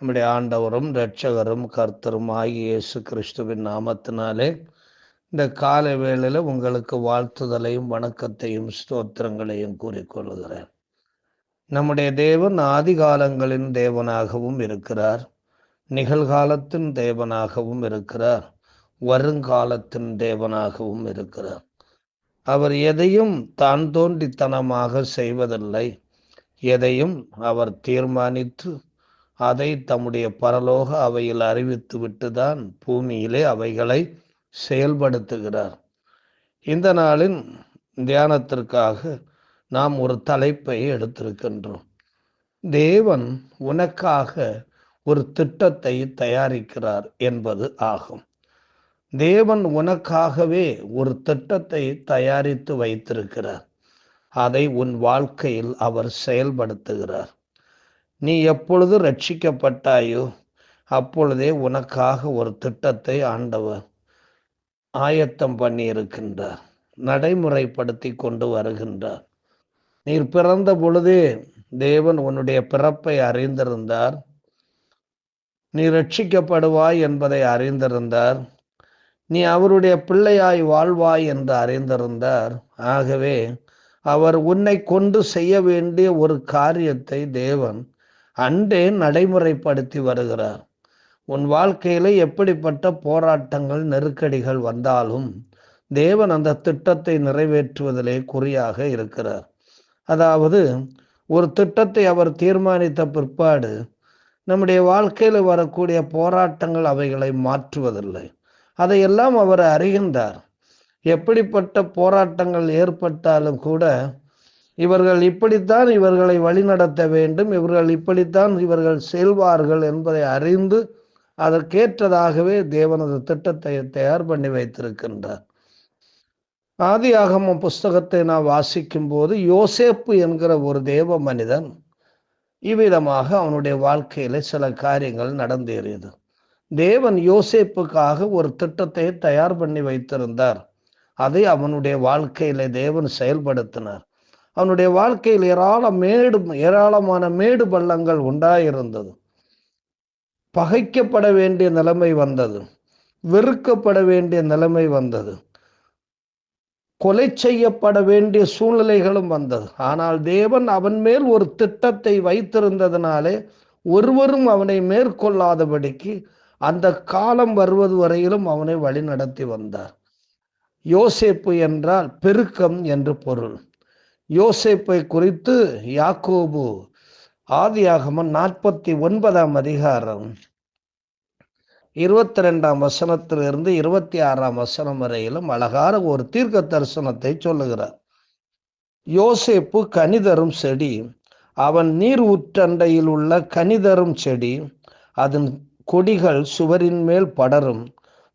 நம்முடைய ஆண்டவரும் இரட்சகரும் கர்த்தரும் ஆகிய இயேசு கிறிஸ்துவின் நாமத்தினாலே இந்த கால வேளையில் உங்களுக்கு வாழ்த்துதலையும் வணக்கத்தையும் ஸ்தோத்திரங்களையும் கூறிக்கொள்கிறேன் நம்முடைய தேவன் ஆதி காலங்களின் தேவனாகவும் இருக்கிறார். நிகழ்காலத்தின் தேவனாகவும் இருக்கிறார். வருங்காலத்தின் தேவனாகவும் இருக்கிறார். அவர் எதையும் தான் தோன்றித்தனமாக செய்வதில்லை. எதையும் அவர் தீர்மானித்து அதை தம்முடைய பரலோக அவையில் அறிவித்து விட்டுதான் பூமியிலே அவைகளை செயல்படுத்துகிறார். இந்த நாளின் தியானத்திற்காக நாம் ஒரு தலைப்பை எடுத்திருக்கின்றோம். தேவன் உனக்காக ஒரு திட்டத்தை தயாரிக்கிறார் என்பது ஆகும். தேவன் உனக்காகவே ஒரு திட்டத்தை தயாரித்து வைத்திருக்கிறார். அதை உன் வாழ்க்கையில் அவர் செயல்படுத்துகிறார். நீ எப்பொழுது ரட்சிக்கப்பட்டாயோ அப்பொழுதே உனக்காக ஒரு திட்டத்தை ஆண்டவர் ஆயத்தம் பண்ணி இருக்கின்றார் நடைமுறைப்படுத்தி கொண்டு வருகின்றார். நீர் பிறந்த பொழுதே தேவன் உன்னுடைய பிறப்பை அறிந்திருந்தார். நீ ரட்சிக்கப்படுவாய் என்பதை அறிந்திருந்தார். நீ அவருடைய பிள்ளையாய் வாழ்வாய் என்று அறிந்திருந்தார். ஆகவே அவர் உன்னை கொண்டு செய்ய வேண்டிய ஒரு காரியத்தை தேவன் அன்றே நடைமுறைப்படுத்தி வருகிறார். உன் வாழ்க்கையில எப்படிப்பட்ட போராட்டங்கள் நெருக்கடிகள் வந்தாலும் தேவன் அந்த திட்டத்தை நிறைவேற்றுவதிலே குறியாக இருக்கிறார். அதாவது ஒரு திட்டத்தை அவர் தீர்மானித்த பிற்பாடு நம்முடைய வாழ்க்கையில் வரக்கூடிய போராட்டங்கள் அவைகளை மாற்றுவதில்லை. அதையெல்லாம் அவர் அறிகின்றார். எப்படிப்பட்ட போராட்டங்கள் ஏற்பட்டாலும் கூட இவர்கள் இப்படித்தான் இவர்களை வழிநடத்த வேண்டும். இவர்கள் இப்படித்தான் இவர்கள் செல்வார்கள் என்பதை அறிந்து அதற்கேற்றதாகவே தேவனது திட்டத்தை தயார் பண்ணி வைத்திருக்கின்றார். ஆதி ஆகம புஸ்தகத்தை நான் வாசிக்கும் போது யோசேப்பு என்கிற ஒரு தேவ மனிதன் இவ்விதமாக அவனுடைய வாழ்க்கையில சில காரியங்கள் நடந்தேறியது. தேவன் யோசேப்புக்காக ஒரு திட்டத்தை தயார் பண்ணி வைத்திருந்தார். அதை அவனுடைய வாழ்க்கையில தேவன் செயல்படுத்தினார். அவனுடைய வாழ்க்கையில் ஏராள மேடு ஏராளமான மேடு பள்ளங்கள் உண்டாயிருந்தது. பகைக்கப்பட வேண்டிய நிலைமை வந்தது. வெறுக்கப்பட வேண்டிய நிலைமை வந்தது. கொலை செய்யப்பட வேண்டிய சூழ்நிலைகளும் வந்தது. ஆனால் தேவன் அவன் மேல் ஒரு திட்டத்தை வைத்திருந்ததினாலே ஒருவரும் அவனை மேற்கொள்ளாதபடிக்கு அந்த காலம் வருவது வரையிலும் அவனை வழிநடத்தி வந்தார். யோசேப்பு என்றால் பெருக்கம் என்று பொருள். யோசேப்பை குறித்து யாக்கோபு ஆதியாகமன் நாற்பத்தி ஒன்பதாம் அதிகாரம். இருபத்தி ரெண்டாம் வசனத்திலிருந்து இருபத்தி ஆறாம் வசனம் வரையிலும் அழகான ஒரு தீர்க்க தரிசனத்தை சொல்லுகிறார். யோசேப்பு கனிதரும் செடி அவன் நீர் உற்றண்டையில் உள்ள கனிதரும் செடி அதன் கொடிகள் சுவரின் மேல் படரும்.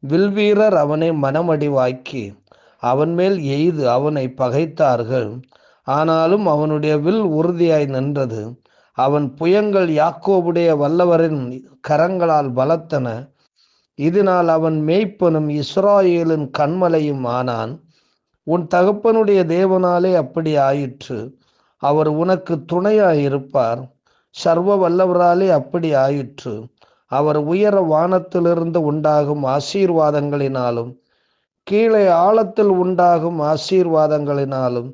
வில்வீரர் அவனை மனமடிவாக்கி அவன் மேல் எய்து அவனை பகைத்தார்கள். ஆனாலும் அவனுடைய வில் உறுதியாய் நின்றது. அவன் புயங்கள் யாக்கோவுடைய வல்லவரின் கரங்களால் பலத்தன. இதனால் அவன் மேய்ப்பனும் இஸ்ராயேலின் கண்மலையும் ஆனான். உன் தகப்பனுடைய தேவனாலே அப்படி ஆயிற்று. அவர் உனக்கு துணையாயிருப்பார். சர்வ வல்லவராலே அப்படி ஆயிற்று. அவர் உயர வானத்திலிருந்து உண்டாகும் ஆசீர்வாதங்களினாலும் கீழே ஆழத்தில் உண்டாகும் ஆசீர்வாதங்களினாலும்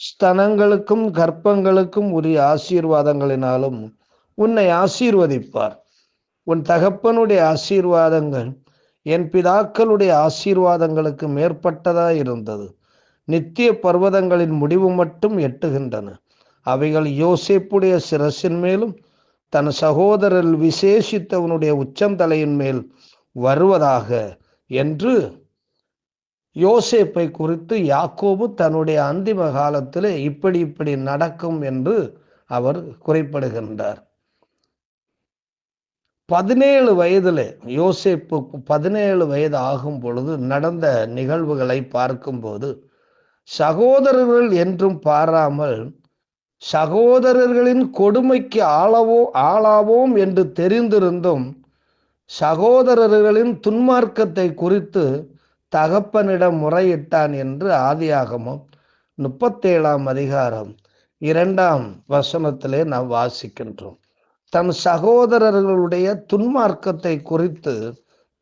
ஸ்தனங்களுக்கும் கர்ப்பங்களுக்கும் உரிய ஆசீர்வாதங்களினாலும் உன்னை ஆசீர்வதிப்பார். உன் தகப்பனுடைய ஆசீர்வாதங்கள் என் பிதாக்களுடைய ஆசீர்வாதங்களுக்கு மேற்பட்டதாய் இருந்தது. நித்திய பர்வதங்களின் முடிவு மட்டும் எட்டுகின்றன. அவைகள் யோசேப்புடைய சிரசின் மேலும் தன் சகோதரர் விசேஷித்தவனுடைய உச்சந்தலையின் மேல் வருவதாக என்று யோசேப்பை குறித்து யாக்கோபு தன்னுடைய அந்திம காலத்தில் இப்படி இப்படி நடக்கும் என்று அவர் குறைப்படுகின்றார். பதினேழு வயதில் யோசேப்பு பதினேழு வயது ஆகும் பொழுது நடந்த நிகழ்வுகளை பார்க்கும்போது சகோதரர்கள் என்றும் பாராமல் சகோதரர்களின் கொடுமைக்கு ஆளவோ ஆளாவோம் என்று தெரிந்திருந்தும் சகோதரர்களின் துன்மார்க்கத்தை குறித்து தகப்பனிடம் முறையிட்டான் என்று ஆதியாகமும் முப்பத்தேழாம் அதிகாரம் இரண்டாம் வசனத்திலே நாம் வாசிக்கின்றோம். தன் சகோதரர்களுடைய துன்மார்க்கத்தை குறித்து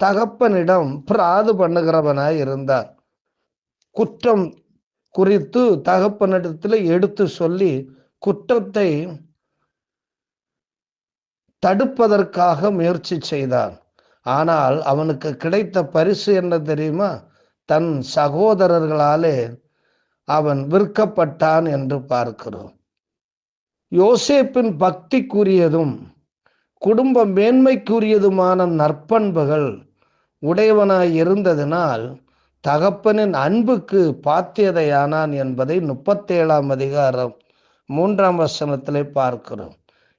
தகப்பனிடம் பிராது பண்ணுகிறவனாய் இருந்தார். குற்றம் குறித்து தகப்பனிடத்தில் எடுத்து சொல்லி குற்றத்தை தடுப்பதற்காக முயற்சி செய்தான். ஆனால் அவனுக்கு கிடைத்த பரிசு என்ன தெரியுமா? தன் சகோதரர்களாலே அவன் விற்கப்பட்டான் என்று பார்க்கிறோம். யோசேப்பின் பக்திக்குரியதும் குடும்ப மேன்மைக்குரியதுமான நற்பண்புகள் உடையவனாய் இருந்ததினால் தகப்பனின் அன்புக்கு பாத்தியதையானான் என்பதை முப்பத்தேழாம் அதிகாரம் மூன்றாம் வசனத்திலே பார்க்கிறோம்.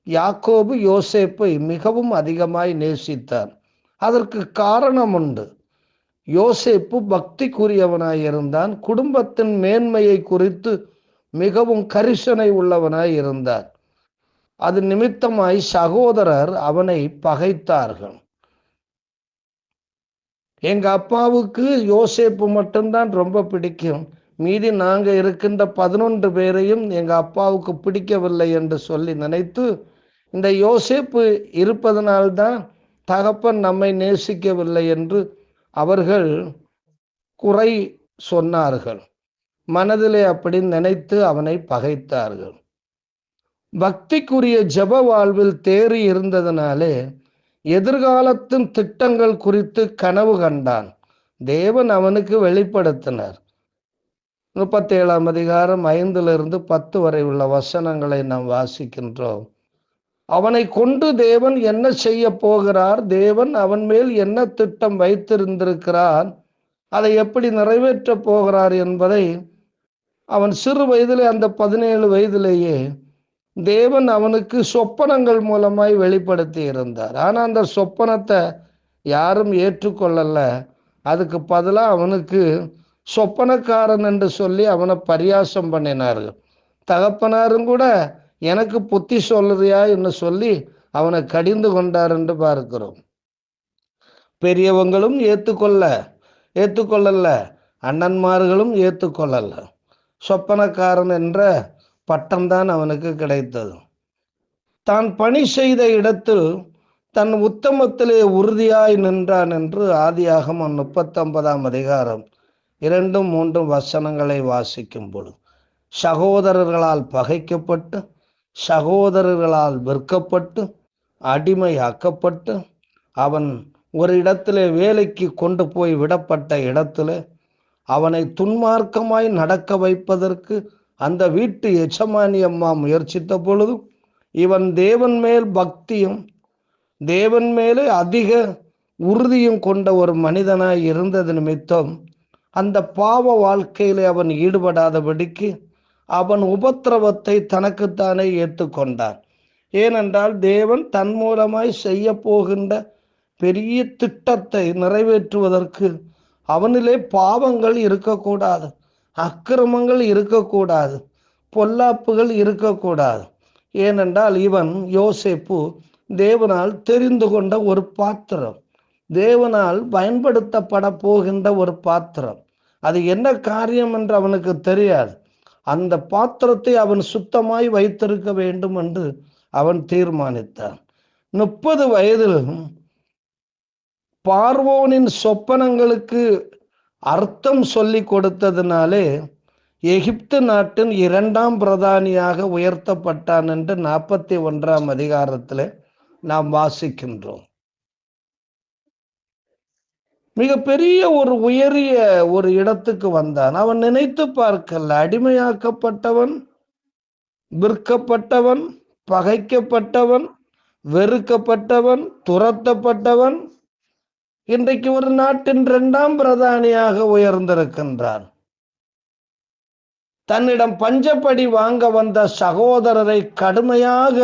யாக்கோபு யோசேப்பை மிகவும் அதிகமாய் நேசித்தார். அதற்கு காரணம் உண்டு யோசேப்பு பக்திக்குரியவனாய் இருந்தான். குடும்பத்தின் மேன்மையை குறித்து மிகவும் கரிசனை உள்ளவனாய் இருந்தார். அது நிமித்தமாய் சகோதரர் அவனை பகைத்தார்கள். எங்க அப்பாவுக்கு யோசேப்பு மட்டும்தான் ரொம்ப பிடிக்கும். மீதி நாங்க இருக்கின்ற பதினொன்று பேரையும் எங்க அப்பாவுக்கு பிடிக்கவில்லை என்று சொல்லி நினைத்து இந்த யோசேப்பு இருப்பதனால்தான் தகப்பன் நம்மை நேசிக்கவில்லை என்று அவர்கள் குறை சொன்னார்கள். மனதிலே அப்படி நினைத்து அவனை பகைத்தார்கள். பக்திக்குரிய ஜப வாழ்வில் தேறி இருந்ததனாலே எதிர்காலத்தின் திட்டங்கள் குறித்து கனவு கண்டான். தேவன் அவனுக்கு வெளிப்படுத்தினார். முப்பத்தி ஏழாம் அதிகாரம் ஐந்திலிருந்து பத்து வரை உள்ள வசனங்களை நாம் வாசிக்கின்றோம். அவனை கொண்டு தேவன் என்ன செய்ய போகிறார்? தேவன் அவன் மேல் என்ன திட்டம் வைத்திருந்திருக்கிறார்? அதை எப்படி நிறைவேற்ற போகிறார் என்பதை அவன் சிறு வயதிலே அந்த பதினேழு வயதிலேயே தேவன் அவனுக்கு சொப்பனங்கள் மூலமாய் வெளிப்படுத்தி இருந்தார். ஆனா அந்த சொப்பனத்தை யாரும் ஏற்றுக்கொள்ளல. அதுக்கு பதிலாக அவனுக்கு சொப்பனக்காரன் என்று சொல்லி அவனை பரியாசம் பண்ணினார்கள். தகப்பனாரும் கூட எனக்கு புத்தி சொல்லுறியா என்று சொல்லி அவனை கடிந்து கொண்டார் என்று பார்க்கிறோம். பெரியவங்களும் ஏற்றுக்கொள்ள ஏற்றுக்கொள்ளல அண்ணன்மார்களும் ஏற்றுக்கொள்ளல சொப்பனக்காரன் என்ற பட்டம்தான் அவனுக்கு கிடைத்தது. தான் பணி செய்த இடத்தில் தன் உத்தமத்திலே உறுதியாய் நின்றான் என்று ஆதியாகமம் முப்பத்தொன்பதாம் அதிகாரம் இரண்டும் மூன்றும் வசனங்களை வாசிக்கும் பொழுது சகோதரர்களால் பகைக்கப்பட்டு சகோதரர்களால் விற்கப்பட்டு அடிமையாக்கப்பட்டு அவன் ஒரு இடத்திலே வேலைக்கு கொண்டு போய் விடப்பட்ட இடத்துல அவனை துன்மார்க்கமாய் நடக்க வைப்பதற்கு அந்த வீட்டு எச்சமானி அம்மா முயற்சித்த பொழுது இவன் தேவன் மேல் பக்தியும் தேவன் மேலே அதிக உறுதியும் கொண்ட ஒரு மனிதனாய் இருந்தது நிமித்தம் அந்த பாவ வாழ்க்கையிலே அவன் ஈடுபடாதபடிக்கு அவன் உபத்திரவத்தை தனக்குத்தானே ஏற்றுக்கொண்டான். ஏனென்றால் தேவன் தன் மூலமாய் செய்ய போகின்ற பெரிய திட்டத்தை நிறைவேற்றுவதற்கு அவனிலே பாவங்கள் இருக்கக்கூடாது அக்கிரமங்கள் இருக்கக்கூடாது பொல்லாப்புகள் இருக்கக்கூடாது. ஏனென்றால் இவன் யோசேப்பு தேவனால் தெரிந்து கொண்ட ஒரு பாத்திரம் தேவனால் பயன்படுத்தப்பட போகின்ற ஒரு பாத்திரம். அது என்ன காரியம் என்று அவனுக்கு தெரியாது. அந்த பாத்திரத்தை அவன் சுத்தமாய் வைத்திருக்க வேண்டும் என்று அவன் தீர்மானித்தான். முப்பது வயதில் பார்வோனின் சொப்பனங்களுக்கு அர்த்தம் சொல்லி கொடுத்ததினாலே எகிப்து நாட்டின் இரண்டாம் பிரதானியாக உயர்த்தப்பட்டான் என்று நாற்பத்தி ஒன்றாம் அதிகாரத்தில் நாம் வாசிக்கின்றோம். மிக பெரிய ஒரு உயரிய ஒரு இடத்துக்கு வந்தான். அவன் நினைத்து பார்க்கல. அடிமையாக்கப்பட்டவன் விற்கப்பட்டவன் பகைக்கப்பட்டவன் வெறுக்கப்பட்டவன் துரத்தப்பட்டவன் இன்றைக்கு ஒரு நாட்டின் இரண்டாம் பிரதானியாக உயர்ந்திருக்கின்றான். தன்னிடம் பஞ்சப்படி வாங்க வந்த சகோதரரை கடுமையாக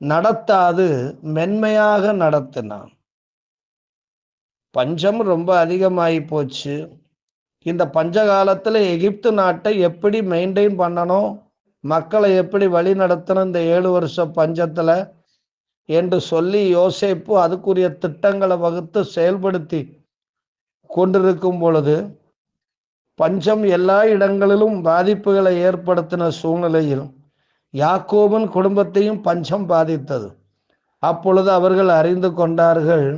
நடத்தாது மென்மையாக நடத்தினான். பஞ்சம் ரொம்ப அதிகமாகி போச்சு. இந்த பஞ்ச காலத்தில் எகிப்து நாட்டை எப்படி மெயின்டைன் பண்ணணும்? மக்களை எப்படி வழி நடத்தணும் இந்த ஏழு வருஷம் பஞ்சத்தில்? என்று சொல்லி யோசிப்பு அதுக்குரிய திட்டங்களை வகுத்து செயல்படுத்தி கொண்டிருக்கும் பொழுது பஞ்சம் எல்லா இடங்களிலும் பாதிப்புகளை ஏற்படுத்தின சூழ்நிலையில் யாக்கோபன் குடும்பத்தையும் பஞ்சம் பாதித்தது. அப்பொழுது அவர்கள் அறிந்து கொண்டார்கள்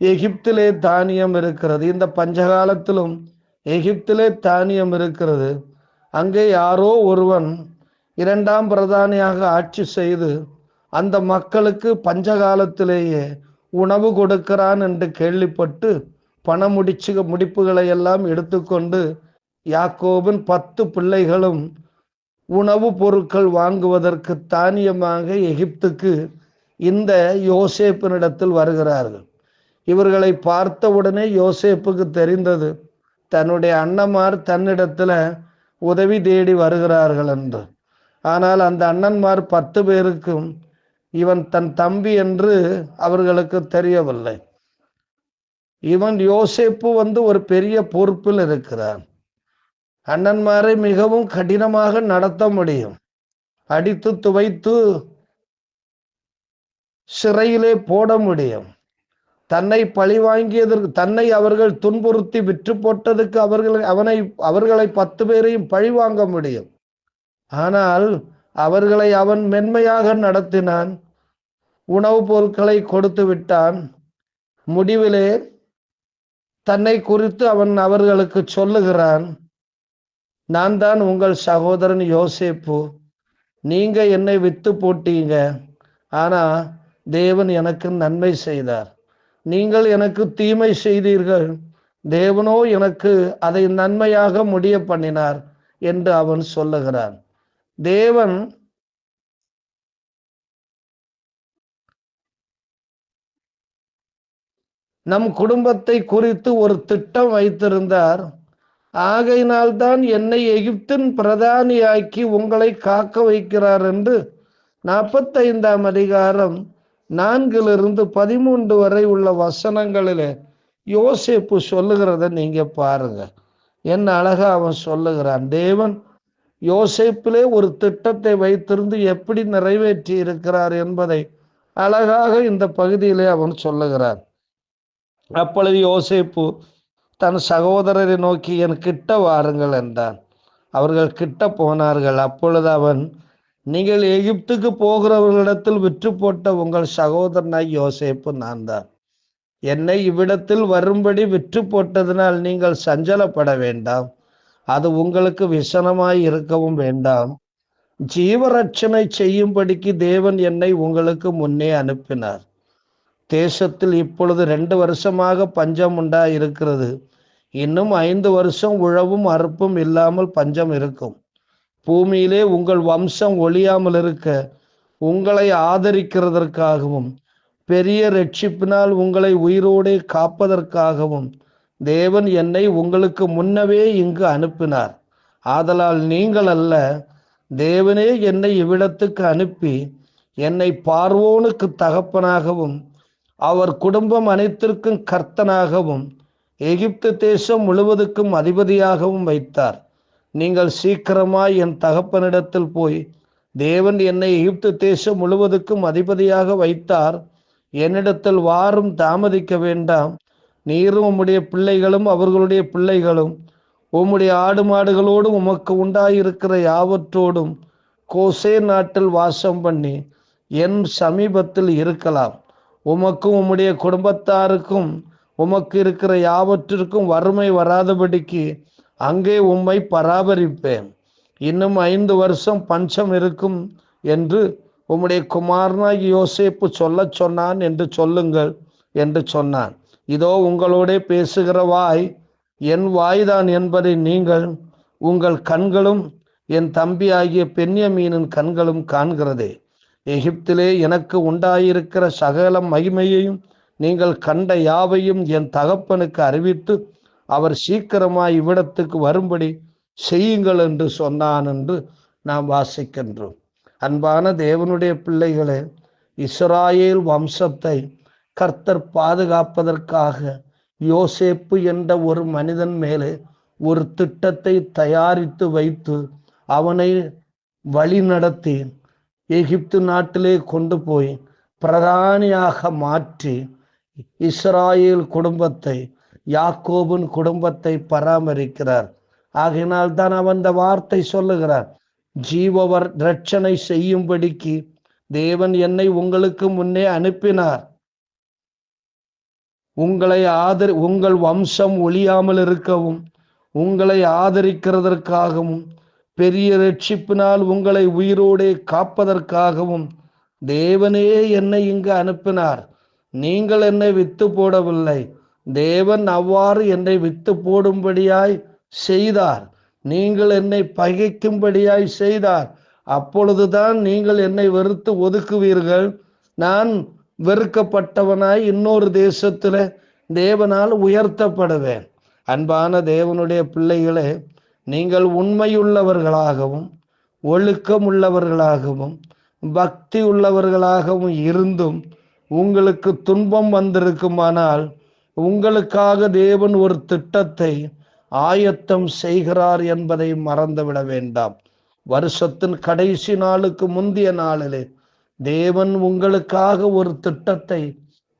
எகிப்திலே தானியம் இருக்கிறது. இந்த பஞ்சகாலத்திலும் எகிப்திலே தானியம் இருக்கிறது. அங்கே யாரோ ஒருவன் இரண்டாம் பிரதானியாக ஆட்சி செய்து அந்த மக்களுக்கு பஞ்சகாலத்திலேயே உணவு கொடுக்கிறான் என்று கேள்விப்பட்டு பண முடிச்சு முடிப்புகளை எல்லாம் எடுத்துக்கொண்டு யாக்கோபின் பத்து பிள்ளைகளும் உணவுப் பொருட்கள் வாங்குவதற்கு தானியமாக எகிப்துக்கு இந்த யோசேப்பினிடத்தில் வருகிறார்கள். இவர்களை பார்த்தவுடனே யோசேப்புக்கு தெரிந்தது தன்னுடைய அண்ணன்மார் தன்னிடத்துல உதவி தேடி வருகிறார்கள் என்று. ஆனால் அந்த அண்ணன்மார் பத்து பேருக்கும் இவன் தன் தம்பி என்று அவர்களுக்கு தெரியவில்லை. இவன் யோசேப்பு வந்து ஒரு பெரிய பொறுப்பில் இருக்கிறான். அண்ணன்மாரை மிகவும் கடினமாக நடத்த முடியும். அடித்து துவைத்து சிறையிலே போட முடியும். தன்னை பழி வாங்கியதற்கு தன்னை அவர்கள் துன்புறுத்தி விற்று போட்டதுக்கு அவர்கள் அவனை அவர்களை பத்து பேரையும் பழி வாங்க முடியும். ஆனால் அவர்களை அவன் மென்மையாக நடத்தினான். உணவுப் பொருட்களை கொடுத்து விட்டான். முடிவிலே தன்னை குறித்து அவன் அவர்களுக்கு சொல்லுகிறான். நான் தான் உங்கள் சகோதரன் யோசேப்பு. நீங்க என்னை வித்து போட்டீங்க. ஆனா தேவன் எனக்கு நன்மை செய்தார். நீங்கள் எனக்கு தீமை செய்தீர்கள். தேவனோ எனக்கு அதை நன்மையாக முடிய பண்ணினார் என்று அவன் சொல்லுகிறான். தேவன் நம் குடும்பத்தை குறித்து ஒரு திட்டம் வைத்திருந்தார். ஆகையினால்தான் என்னை எகிப்தின் பிரதானியாக்கி உங்களை காக்க வைக்கிறார் என்று நாற்பத்தைந்தாம் அதிகாரம் நான்கிலிருந்து பதிமூன்று வரை உள்ள வசனங்களில் யோசேப்பு சொல்லுகிறத நீங்க பாருங்க. என்ன அழகா அவன் சொல்லுகிறான் தேவன் யோசேப்பிலே ஒரு திட்டத்தை வைத்திருந்து எப்படி நிறைவேற்றி இருக்கிறார் என்பதை அழகாக இந்த பகுதியிலே அவன் சொல்லுகிறான். அப்பொழுது யோசேப்பு தன் சகோதரரை நோக்கி என் கிட்ட வாருங்கள் என்றான். அவர்கள் கிட்ட போனார்கள். அப்பொழுது அவன் நீங்கள் எகிப்துக்கு போகிறவர்களிடத்தில் விற்று போட்ட உங்கள் சகோதரனாய் யோசேப்பு நான் தான் என்னை இவ்விடத்தில் வரும்படி விற்று போட்டதினால் நீங்கள் சஞ்சலப்பட வேண்டாம். அது உங்களுக்கு விசனமாய் இருக்கவும் வேண்டாம். ஜீவரட்சணை செய்யும்படிக்கு தேவன் என்னை உங்களுக்கு முன்னே அனுப்பினார். தேசத்தில் இப்பொழுது ரெண்டு வருஷமாக பஞ்சம் உண்டா இருக்கிறது இன்னும் ஐந்து வருஷம் உழவும் அறுப்பும் இல்லாமல் பஞ்சம் இருக்கும். பூமியிலே உங்கள் வம்சம் ஒழியாமல் இருக்க உங்களை ஆதரிக்கிறதற்காகவும் பெரிய ரட்சிப்பினால் உங்களை உயிரோடே காப்பதற்காகவும் தேவன் என்னை உங்களுக்கு முன்னவே இங்கு அனுப்பினார். ஆதலால் நீங்கள் அல்ல தேவனே என்னை இவ்விடத்துக்கு அனுப்பி என்னை பார்வோனுக்கு தகப்பனாகவும் அவர் குடும்பம் அனைத்திற்கும் கர்த்தனாகவும் எகிப்து தேசம் முழுவதுக்கும் அதிபதியாகவும் வைத்தார். நீங்கள் சீக்கிரமாய் என் தகப்பனிடத்தில் போய் தேவன் என்னை எகிப்து தேசம் முழுவதுக்கும் அதிபதியாக வைத்தார். என்னிடத்தில் வாரும் தாமதிக்க வேண்டாம். நீரும் உம்முடைய பிள்ளைகளும் அவர்களுடைய பிள்ளைகளும் உம்முடைய ஆடு மாடுகளோடும் உமக்கு உண்டாயிருக்கிற யாவற்றோடும் கோசே நாட்டில் வாசம் பண்ணி என் சமீபத்தில் இருக்கலாம். உமக்கும் உம்முடைய குடும்பத்தாருக்கும் உமக்கு இருக்கிற யாவற்றிற்கும் வறுமை வராதபடிக்கு அங்கே உம்மை பராமரிப்பேன் இன்னும் ஐந்து வருஷம் பஞ்சம் இருக்கும் என்று உம்முடைய குமாரனாகி யோசேப்பு சொல்லச் சொன்னான் என்று சொல்லுங்கள் என்று சொன்னான். இதோ உங்களோடே பேசுகிற வாய் என் வாய்தான் என்பதை நீங்கள் உங்கள் கண்களும் என் தம்பி ஆகிய பெண்யமீனின் கண்களும் காண்கிறதே. எகிப்திலே எனக்கு உண்டாயிருக்கிற சகல மகிமையையும் நீங்கள் கண்ட யாவையும் என் தகப்பனுக்கு அறிவித்து அவர் சீக்கிரமாய் இவ்விடத்துக்கு வரும்படி செய்யுங்கள் என்று சொன்னான் என்று நாம் வாசிக்கின்றோம். அன்பான தேவனுடைய பிள்ளைகளே இஸ்ராயேல் வம்சத்தை கர்த்தர் பாதுகாப்பதற்காக யோசேப்பு என்ற ஒரு மனிதன் மேலே ஒரு திட்டத்தை தயாரித்து வைத்து அவனை வழி நடத்தி எகிப்து நாட்டிலே கொண்டு போய் பிரதானியாக மாற்றி இஸ்ராயேல் குடும்பத்தை யாக்கோபின் குடும்பத்தை பராமரிக்கிறார். ஆகையினால் தான் அவன் அந்த வார்த்தை சொல்லுகிறார். ஜீவவர் ரட்சனை செய்யும்படிக்கு தேவன் என்னை உங்களுக்கு முன்னே அனுப்பினார். உங்களை ஆதரி உங்கள் வம்சம் ஒழியாமல் இருக்கவும் உங்களை ஆதரிக்கிறதற்காகவும் பெரிய ரட்சிப்பினால் உங்களை உயிரோடே காப்பதற்காகவும் தேவனே என்னை இங்கு அனுப்பினார். நீங்கள் என்னை வித்து போடவில்லை. தேவன் அவ்வாறு என்னை வித்து போடும்படியாய் செய்தார். நீங்கள் என்னை பகைக்கும்படியாய் செய்தார். அப்பொழுதுதான் நீங்கள் என்னை வெறுத்து ஒதுக்குவீர்கள். நான் வெறுக்கப்பட்டவனாய் இன்னொரு தேசத்துல தேவனால் உயர்த்தப்படுவேன். அன்பான தேவனுடைய பிள்ளைகளே நீங்கள் உண்மையுள்ளவர்களாகவும் ஒழுக்கம் உள்ளவர்களாகவும் பக்தி உள்ளவர்களாகவும் இருந்தும் உங்களுக்கு துன்பம் வந்திருக்குமானால் உங்களுக்காக தேவன் ஒரு திட்டத்தை ஆயத்தம் செய்கிறார் என்பதை மறந்துவிட வேண்டாம். வருஷத்தின் கடைசி நாளுக்கு முந்தைய நாளிலே தேவன் உங்களுக்காக ஒரு திட்டத்தை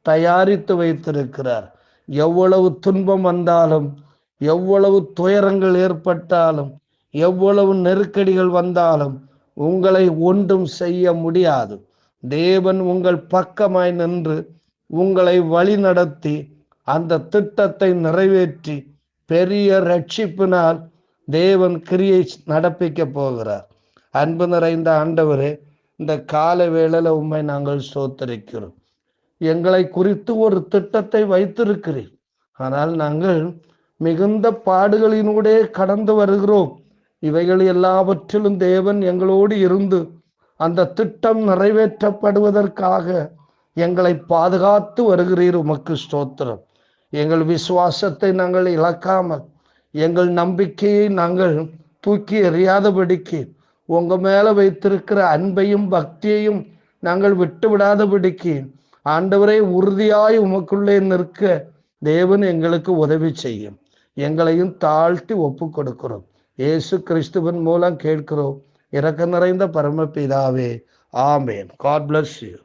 தயாரித்து வைத்திருக்கிறார். எவ்வளவு துன்பம் வந்தாலும் எவ்வளவு துயரங்கள் ஏற்பட்டாலும் எவ்வளவு நெருக்கடிகள் வந்தாலும் உங்களை ஒன்றும் செய்ய முடியாது. தேவன் உங்கள் பக்கமாய் நின்று உங்களை வழி நடத்தி அந்த திட்டத்தை நிறைவேற்றி பெரிய ரட்சிப்பினால் தேவன் கிரியை நடப்பிக்க போகிறார். அன்பு நிறைந்த ஆண்டவரே இந்த கால வேளையில் உண்மை நாங்கள் சோத்தரிக்கிறோம். எங்களை குறித்து ஒரு திட்டத்தை வைத்திருக்கிறேன் ஆனால் நாங்கள் மிகுந்த பாடுகளினூடே கடந்து வருகிறோம். இவைகள் எல்லாவற்றிலும் தேவன் எங்களோடு இருந்து அந்த திட்டம் நிறைவேற்றப்படுவதற்காக எங்களை பாதுகாத்து வருகிறீர். உமக்கு ஸ்தோத்திரம். எங்கள் விசுவாசத்தை நாங்கள் இழக்காமல் எங்கள் நம்பிக்கையை நாங்கள் தூக்கி எறியாதபடிக்கு உங்கள் மேலே வைத்திருக்கிற அன்பையும் பக்தியையும் நாங்கள் விட்டு விடாதபடிக்கு ஆண்டவரை உறுதியாய் உமக்குள்ளே நிற்க தேவன் எங்களுக்கு உதவி செய்யும். எங்களையும் தாழ்த்தி ஒப்பு கொடுக்கிறோம். இயேசு கிறிஸ்துவன் மூலம் கேட்கிறோம். இறக்க நிறைந்த பரமபிதாவே ஆமேன். God bless you